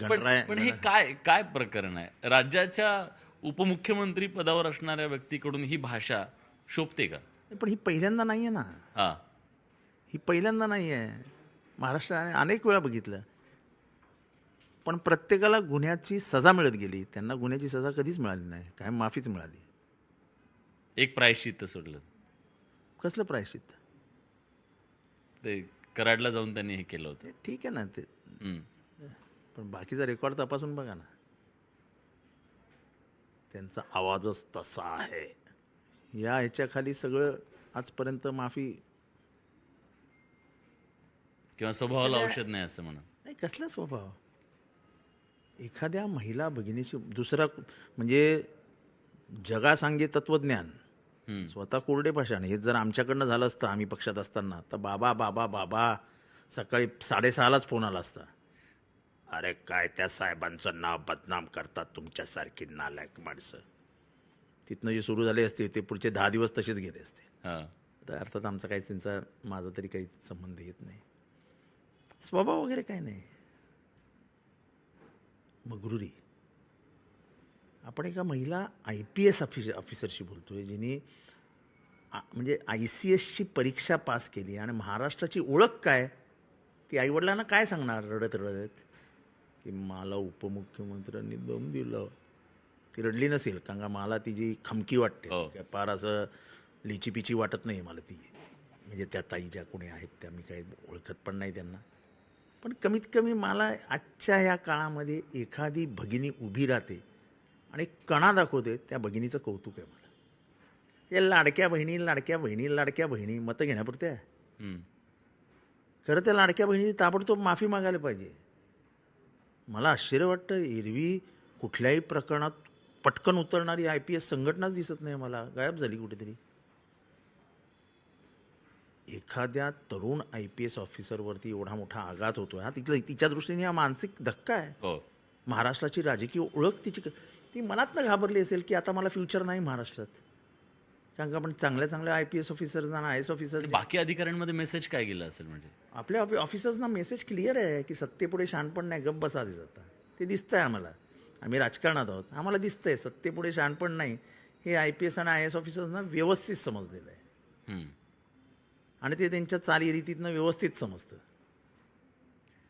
पण गणराय पण हे काय काय प्रकरण आहे? राज्याच्या उपमुख्यमंत्री पदावर असणाऱ्या व्यक्तीकडून ही भाषा शोभते का? पण ही पहिल्यांदा नाही आहे ना. हा. ही पहिल्यांदा नाही आहे महाराष्ट्राने अनेक वेळा बघितलं. पण प्रत्येकाला गुन्ह्याची सजा मिळत गेली. त्यांना गुन्ह्याची सजा कधीच मिळाली नाही. काय माफीच मिळाली. एक प्रायश्चित्त सोडलं. कसलं प्रायश्चित? ते कराडला जाऊन त्यांनी हे केलं होतं. ठीक आहे ना ते. पण बाकीचा रेकॉर्ड तपासून बघा ना. त्यांचा आवाजच तसा आहे. या ह्याच्याखाली सगळं आजपर्यंत माफी किंवा स्वभावाला औषध नाही असं म्हणा. नाही कसला स्वभाव? एखाद्या महिला भगिनीची दुसरा म्हणजे जगा सांगे तत्वज्ञान. स्वतः कोरडे भाषण हे जर आमच्याकडनं झालं असतं आम्ही पक्षात असताना तर बाबा बाबा बाबा सकाळी साडेसहालाच फोन आला असता. अरे काय त्या साहेबांचं नाव बदनाम करतात तुमच्यासारखी नालायक माणसं? तिथनं जे सुरू झाले असते ते पुढचे दहा दिवस तसेच गेले असते. हा. तर अर्थात आमचा काही त्यांचा माझा तरी काही संबंध येत नाही. स्वभाव वगैरे काही नाही. मगरुरी आपण एका महिला आय पी एस ऑफिसर ऑफिसरशी बोलतोय जिने म्हणजे आय सी एसची परीक्षा पास केली आणि महाराष्ट्राची ओळख काय? ती आईवडिलांना काय सांगणार? रडत रडत? की मला उपमुख्यमंत्र्यांनी दम दिलं. ती रडली नसेल कारण का मला तिची खमकी वाटते हो. फार असं लिचीपिची वाटत नाही मला ती. म्हणजे त्या ताई ज्या कोणी आहेत त्या मी काही ओळखत पण नाही त्यांना. पण कमीत कमी मला आजच्या या काळामध्ये एखादी भगिनी उभी राहते आणि कणा दाखवते त्या भगिनीचं कौतुक आहे मला. या लाडक्या बहिणी लाडक्या बहिणी लाडक्या बहिणी मतं घेण्यापुरत्या. खरं त्या लाडक्या बहिणीची ताबडतोब माफी मागायला पाहिजे. मला आश्चर्य वाटतं एरवी कुठल्याही प्रकरणात पटकन उतरणारी आय पी एस संघटनाच दिसत नाही मला. गायब झाली कुठेतरी. एखाद्या तरुण आय पी एस ऑफिसरवरती एवढा मोठा आघात होतो हा तिथलं तिच्या दृष्टीने हा मानसिक धक्का आहे. हो. महाराष्ट्राची राजकीय ओळख तिची ती मनातनं घाबरली असेल की आता मला फ्युचर नाही महाराष्ट्रात. कारण का आपण चांगल्या चांगल्या आय पी एस ऑफिसर्सना आय एस ऑफिसर बाकी अधिकाऱ्यांमध्ये मेसेज काय गेला असेल म्हणजे? आपल्या ऑफि ऑफिसर्सना मेसेज क्लिअर आहे की सत्तेपुढे शहाणपण नाही गप्प बसा जाता ते दिसतंय आम्हाला. आम्ही राजकारणात आहोत. आम्हाला दिसतंय सत्तेपुढे शहाणपण नाही. हे आय पी एस आणि आय एस ऑफिसर्सना व्यवस्थित समजलेलं आहे. आणि ते त्यांच्या चालीरीतीतनं व्यवस्थित समजतं.